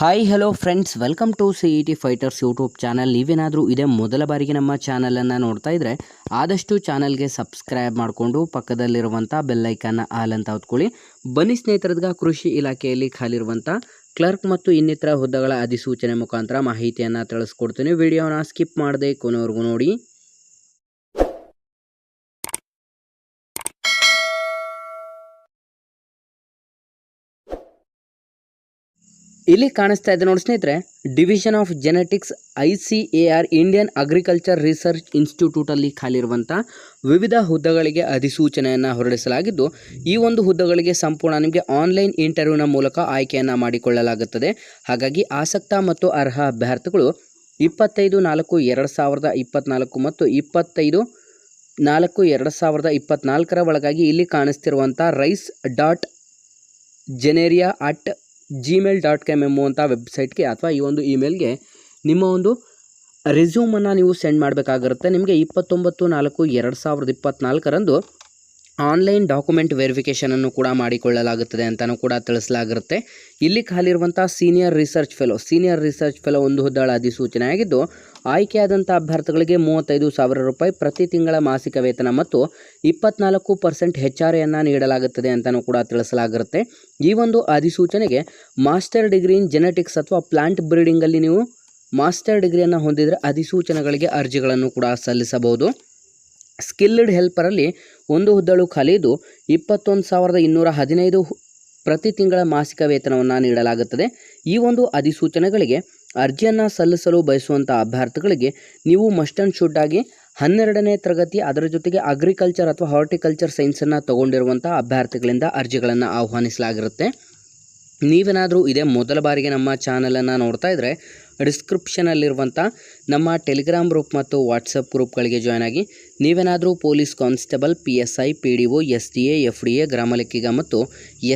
Hi hello friends welcome to C E T fighters YouTube channel ನೀವೇನಾದರೂ ಇದೇ ಮೊದಲ ಬಾರಿಗೆ ನಮ್ಮ ಚಾನಲನ್ನು ನೋಡ್ತಾ ಇದ್ದರೆ ಆದಷ್ಟು ಚಾನಲ್ಗೆ ಸಬ್ಸ್ಕ್ರೈಬ್ ಮಾಡಿಕೊಂಡು ಪಕ್ಕದಲ್ಲಿರುವಂಥ ಬೆಲ್ಲೈಕನ್ನ ಆಲ್ ಅಂತ ಹೊತ್ಕೊಳ್ಳಿ. ಬನ್ನಿ ಸ್ನೇಹಿತರದ್ಗ, ಕೃಷಿ ಇಲಾಖೆಯಲ್ಲಿ ಖಾಲಿರುವಂಥ ಕ್ಲರ್ಕ್ ಮತ್ತು ಇನ್ನಿತರ ಹುದ್ದೆಗಳ ಅಧಿಸೂಚನೆ ಮುಖಾಂತರ ಮಾಹಿತಿಯನ್ನು ತಿಳಿಸ್ಕೊಡ್ತೀನಿ. ವಿಡಿಯೋನ ಸ್ಕಿಪ್ ಮಾಡದೆ ಕೊನೆವರೆಗೂ ನೋಡಿ. ಇಲ್ಲಿ ಕಾಣಿಸ್ತಾ ಇದೆ ನೋಡಿ ಸ್ನೇಹಿತರೆ division of genetics I C A R Indian agriculture research ಇನ್ಸ್ಟಿಟ್ಯೂಟಲ್ಲಿ ಖಾಲಿರುವಂಥ ವಿವಿಧ ಹುದ್ದೆಗಳಿಗೆ ಅಧಿಸೂಚನೆಯನ್ನು ಹೊರಡಿಸಲಾಗಿದ್ದು, ಈ ಒಂದು ಹುದ್ದೆಗಳಿಗೆ ಸಂಪೂರ್ಣ ನಿಮಗೆ ಆನ್ಲೈನ್ ಇಂಟರ್ವ್ಯೂನ ಮೂಲಕ ಆಯ್ಕೆಯನ್ನು ಮಾಡಿಕೊಳ್ಳಲಾಗುತ್ತದೆ. ಹಾಗಾಗಿ ಆಸಕ್ತ ಮತ್ತು ಅರ್ಹ ಅಭ್ಯರ್ಥಿಗಳು ಇಪ್ಪತ್ತೈದು, ನಾಲ್ಕು, ಎರಡು ಸಾವಿರದ ಇಪ್ಪತ್ತ್ನಾಲ್ಕು ಮತ್ತು ಇಪ್ಪತ್ತೈದು, ನಾಲ್ಕು, ಎರಡು ಸಾವಿರದ ಇಪ್ಪತ್ತ್ನಾಲ್ಕರ ಒಳಗಾಗಿ ಇಲ್ಲಿ ಕಾಣಿಸ್ತಿರುವಂಥ rice dot generia at Gmail dot com ಎಂಬುವಂಥ ವೆಬ್ಸೈಟ್ಗೆ ಅಥವಾ ಈ ಒಂದು ಇಮೇಲ್ಗೆ ನಿಮ್ಮ ಒಂದು ರೆಸ್ಯೂಮನ್ನು ನೀವು ಸೆಂಡ್ ಮಾಡಬೇಕಾಗಿರುತ್ತೆ. ನಿಮಗೆ ಇಪ್ಪತ್ತೊಂಬತ್ತು ನಾಲ್ಕು ಎರಡು ಸಾವಿರದ ಇಪ್ಪತ್ತ್ನಾಲ್ಕರಂದು ಆನ್ಲೈನ್ ಡಾಕ್ಯುಮೆಂಟ್ ವೆರಿಫಿಕೇಷನನ್ನು ಕೂಡ ಮಾಡಿಕೊಳ್ಳಲಾಗುತ್ತದೆ ಅಂತಲೂ ಕೂಡ ತಿಳಿಸಲಾಗಿರುತ್ತೆ. ಇಲ್ಲಿ ಖಾಲಿರುವಂಥ senior research fellow, senior research fellow ಒಂದು ಹುದ್ದೆಗಳ ಅಧಿಸೂಚನೆ ಆಗಿದ್ದು ಆಯ್ಕೆಯಾದಂಥ ಅಭ್ಯರ್ಥಿಗಳಿಗೆ ಮೂವತ್ತೈದು ಸಾವಿರ ರೂಪಾಯಿ ಪ್ರತಿ ತಿಂಗಳ ಮಾಸಿಕ ವೇತನ ಮತ್ತು ಇಪ್ಪತ್ನಾಲ್ಕು ಪರ್ಸೆಂಟ್ ಹೆಚ್ಚಾರೆಯನ್ನು ನೀಡಲಾಗುತ್ತದೆ ಅಂತಲೂ ಕೂಡ ತಿಳಿಸಲಾಗಿರುತ್ತೆ. ಈ ಒಂದು ಅಧಿಸೂಚನೆಗೆ ಮಾಸ್ಟರ್ ಡಿಗ್ರಿ ಇನ್ ಜೆನೆಟಿಕ್ಸ್ ಅಥವಾ ಪ್ಲಾಂಟ್ ಬ್ರೀಡಿಂಗಲ್ಲಿ ನೀವು ಮಾಸ್ಟರ್ ಡಿಗ್ರಿಯನ್ನು ಹೊಂದಿದರೆ ಅಧಿಸೂಚನೆಗಳಿಗೆ ಅರ್ಜಿಗಳನ್ನು ಕೂಡ ಸಲ್ಲಿಸಬಹುದು. ಸ್ಕಿಲ್ಡ್ ಹೆಲ್ಪರಲ್ಲಿ ಒಂದು ಹುದ್ದಳು ಖಾಲಿದ್ದು ಇಪ್ಪತ್ತೊಂದು ಸಾವಿರದ ಇನ್ನೂರ ಹದಿನೈದು ಪ್ರತಿ ತಿಂಗಳ ಮಾಸಿಕ ವೇತನವನ್ನು ನೀಡಲಾಗುತ್ತದೆ. ಈ ಒಂದು ಅಧಿಸೂಚನೆಗಳಿಗೆ ಅರ್ಜಿಯನ್ನು ಸಲ್ಲಿಸಲು ಬಯಸುವಂಥ ಅಭ್ಯರ್ಥಿಗಳಿಗೆ ನೀವು ಮಸ್ಟ್ ಆ್ಯಂಡ್ ಶುಡ್ ಆಗಿ ಹನ್ನೆರಡನೇ ತರಗತಿ ಅದರ ಜೊತೆಗೆ ಅಗ್ರಿಕಲ್ಚರ್ ಅಥವಾ ಹಾರ್ಟಿಕಲ್ಚರ್ ಸೈನ್ಸನ್ನು ತಗೊಂಡಿರುವಂಥ ಅಭ್ಯರ್ಥಿಗಳಿಂದ ಅರ್ಜಿಗಳನ್ನು ಆಹ್ವಾನಿಸಲಾಗಿರುತ್ತೆ. ನೀವೇನಾದರೂ ಇದೇ ಮೊದಲ ಬಾರಿಗೆ ನಮ್ಮ ಚಾನಲನ್ನು ನೋಡ್ತಾ ಇದ್ದರೆ ಡಿಸ್ಕ್ರಿಪ್ಷನಲ್ಲಿರುವಂಥ ನಮ್ಮ ಟೆಲಿಗ್ರಾಮ್ ಗ್ರೂಪ್ ಮತ್ತು ವಾಟ್ಸಪ್ ಗ್ರೂಪ್ಗಳಿಗೆ ಜಾಯ್ನ್ ಆಗಿ ನೀವೇನಾದರೂ police constable, P S I, P D O, S D A, F D A, ಗ್ರಾಮ ಲೆಕ್ಕಿಗ ಮತ್ತು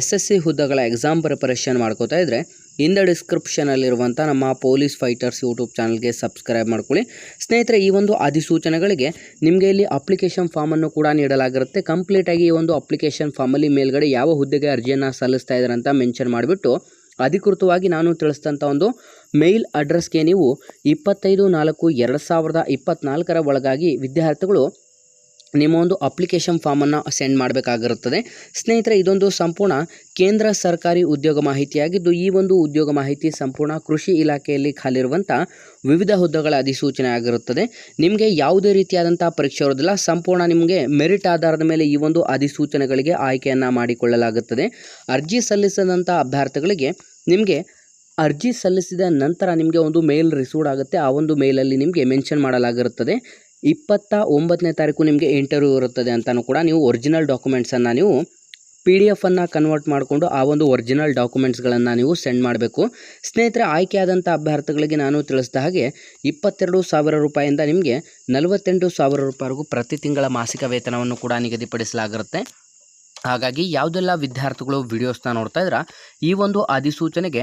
ಎಸ್ ಎಸ್ ಸಿ ಹುದ್ದೆಗಳ ಎಕ್ಸಾಮ್ ಪ್ರಿಪರೇಷನ್ ಮಾಡ್ಕೋತಾ ಇದ್ದರೆ ಇಂದ ಡಿಸ್ಕ್ರಿಪ್ಷನಲ್ಲಿರುವಂಥ ನಮ್ಮ ಪೊಲೀಸ್ ಫೈಟರ್ಸ್ ಯೂಟ್ಯೂಬ್ ಚಾನಲ್ಗೆ ಸಬ್ಸ್ಕ್ರೈಬ್ ಮಾಡ್ಕೊಳ್ಳಿ. ಸ್ನೇಹಿತರೆ, ಈ ಒಂದು ಅಧಿಸೂಚನೆಗಳಿಗೆ ನಿಮಗೆ ಇಲ್ಲಿ ಅಪ್ಲಿಕೇಶನ್ ಫಾರ್ಮನ್ನು ಕೂಡ ನೀಡಲಾಗಿರುತ್ತೆ. ಕಂಪ್ಲೀಟಾಗಿ ಈ ಒಂದು ಅಪ್ಲಿಕೇಶನ್ ಫಾರ್ಮಲ್ಲಿ ಮೇಲ್ಗಡೆ ಯಾವ ಹುದ್ದೆಗೆ ಅರ್ಜಿಯನ್ನು ಸಲ್ಲಿಸ್ತಾ ಇದ್ದಾರೆ ಅಂತ ಮೆನ್ಷನ್ ಮಾಡಿಬಿಟ್ಟು ಅಧಿಕೃತವಾಗಿ ನಾನು ತಿಳಿಸಿದಂಥ ಒಂದು ಮೇಲ್ ಅಡ್ರೆಸ್ಗೆ ನೀವು ಇಪ್ಪತ್ತೈದು ನಾಲ್ಕು ಎರಡು ಸಾವಿರದ ಇಪ್ಪತ್ತ್ನಾಲ್ಕರ ಒಳಗಾಗಿ ವಿದ್ಯಾರ್ಥಿಗಳು ನಿಮ್ಮ ಒಂದು ಅಪ್ಲಿಕೇಶನ್ ಫಾರ್ಮನ್ನು ಸೆಂಡ್ ಮಾಡಬೇಕಾಗಿರುತ್ತದೆ. ಸ್ನೇಹಿತರೆ, ಇದೊಂದು ಸಂಪೂರ್ಣ ಕೇಂದ್ರ ಸರ್ಕಾರಿ ಉದ್ಯೋಗ ಮಾಹಿತಿಯಾಗಿದ್ದು, ಈ ಒಂದು ಉದ್ಯೋಗ ಮಾಹಿತಿ ಸಂಪೂರ್ಣ ಕೃಷಿ ಇಲಾಖೆಯಲ್ಲಿ ಖಾಲಿರುವಂಥ ವಿವಿಧ ಹುದ್ದೆಗಳ ಅಧಿಸೂಚನೆ ಆಗಿರುತ್ತದೆ ನಿಮಗೆ ಯಾವುದೇ ರೀತಿಯಾದಂಥ ಪರೀಕ್ಷೆ ಇರೋದಿಲ್ಲ ಸಂಪೂರ್ಣ ನಿಮಗೆ ಮೆರಿಟ್ ಆಧಾರದ ಮೇಲೆ ಈ ಒಂದು ಅಧಿಸೂಚನೆಗಳಿಗೆ ಆಯ್ಕೆಯನ್ನು ಮಾಡಿಕೊಳ್ಳಲಾಗುತ್ತದೆ. ಅರ್ಜಿ ಸಲ್ಲಿಸಿದಂಥ ಅಭ್ಯರ್ಥಿಗಳಿಗೆ ನಿಮಗೆ ಅರ್ಜಿ ಸಲ್ಲಿಸಿದ ನಂತರ ನಿಮಗೆ ಒಂದು ಮೇಲ್ ರಿಸೀವ್ಡ್ ಆಗುತ್ತೆ. ಆ ಒಂದು ಮೇಲಲ್ಲಿ ನಿಮಗೆ ಮೆನ್ಷನ್ ಮಾಡಲಾಗಿರುತ್ತದೆ. ಇಪ್ಪತ್ತ ಒಂಬತ್ತನೇ ತಾರೀಕು ನಿಮಗೆ ಇಂಟರ್ವ್ಯೂ ಇರುತ್ತದೆ ಅಂತಲೂ ಕೂಡ ನೀವು ಒರಿಜಿನಲ್ ಡಾಕ್ಯುಮೆಂಟ್ಸನ್ನು ನೀವು ಪಿ ಡಿ ಎಫನ್ನು ಕನ್ವರ್ಟ್ ಮಾಡಿಕೊಂಡು ಆ ಒಂದು ಒರಿಜಿನಲ್ ಡಾಕ್ಯುಮೆಂಟ್ಸ್ಗಳನ್ನು ನೀವು ಸೆಂಡ್ ಮಾಡಬೇಕು. ಸ್ನೇಹಿತರೆ ಆಯ್ಕೆಯಾದಂಥ ಅಭ್ಯರ್ಥಿಗಳಿಗೆ ನಾನು ತಿಳಿಸಿದ ಹಾಗೆ ಇಪ್ಪತ್ತೆರಡು ಸಾವಿರ ರೂಪಾಯಿಂದ ನಿಮಗೆ ನಲವತ್ತೆಂಟು ಸಾವಿರ ರೂಪಾಯಿವರೆಗೂ ಪ್ರತಿ ತಿಂಗಳ ಮಾಸಿಕ ವೇತನವನ್ನು ಕೂಡ ನಿಗದಿಪಡಿಸಲಾಗಿರುತ್ತೆ. ಹಾಗಾಗಿ ಯಾವುದೆಲ್ಲ ವಿದ್ಯಾರ್ಥಿಗಳು ವಿಡಿಯೋಸ್ನ ನೋಡ್ತಾ ಇದ್ರೆ, ಈ ಒಂದು ಅಧಿಸೂಚನೆಗೆ